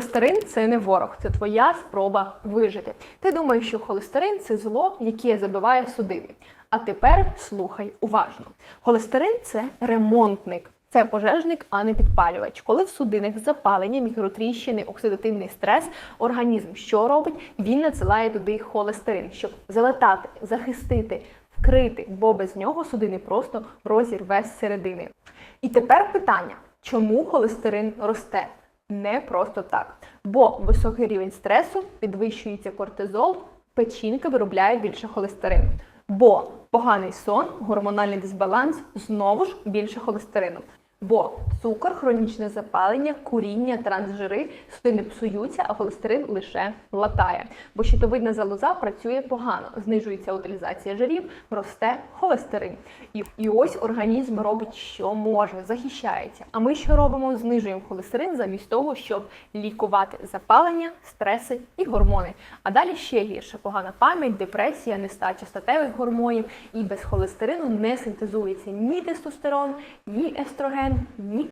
Холестерин це не ворог, це твоя спроба вижити. Ти думаєш, що холестерин це зло, яке забиває судини. А тепер слухай уважно. Холестерин це ремонтник. Це пожежник, а не підпалювач. Коли в судинах запалення, мікротріщини, оксидативний стрес, організм що робить? Він надсилає туди холестерин, щоб залатати, захистити, вкрити, бо без нього судини просто розірве з середини. І тепер питання: чому холестерин росте? Не просто так. Бо високий рівень стресу підвищується кортизол, печінка виробляє більше холестерину. Бо поганий сон, гормональний дисбаланс знову ж більше холестерину. Бо цукор, хронічне запалення, куріння, трансжири судини псуються, а холестерин лише латає. Бо щитовидна залоза працює погано, знижується утилізація жирів, росте холестерин. І, і ось організм робить, що може, захищається. А ми що робимо? Знижуємо холестерин замість того, щоб лікувати запалення, стреси і гормони. А далі ще гірше погана пам'ять, депресія, нестача статевих гормонів і без холестерину не синтезується ні тестостерон, ні естроген, ні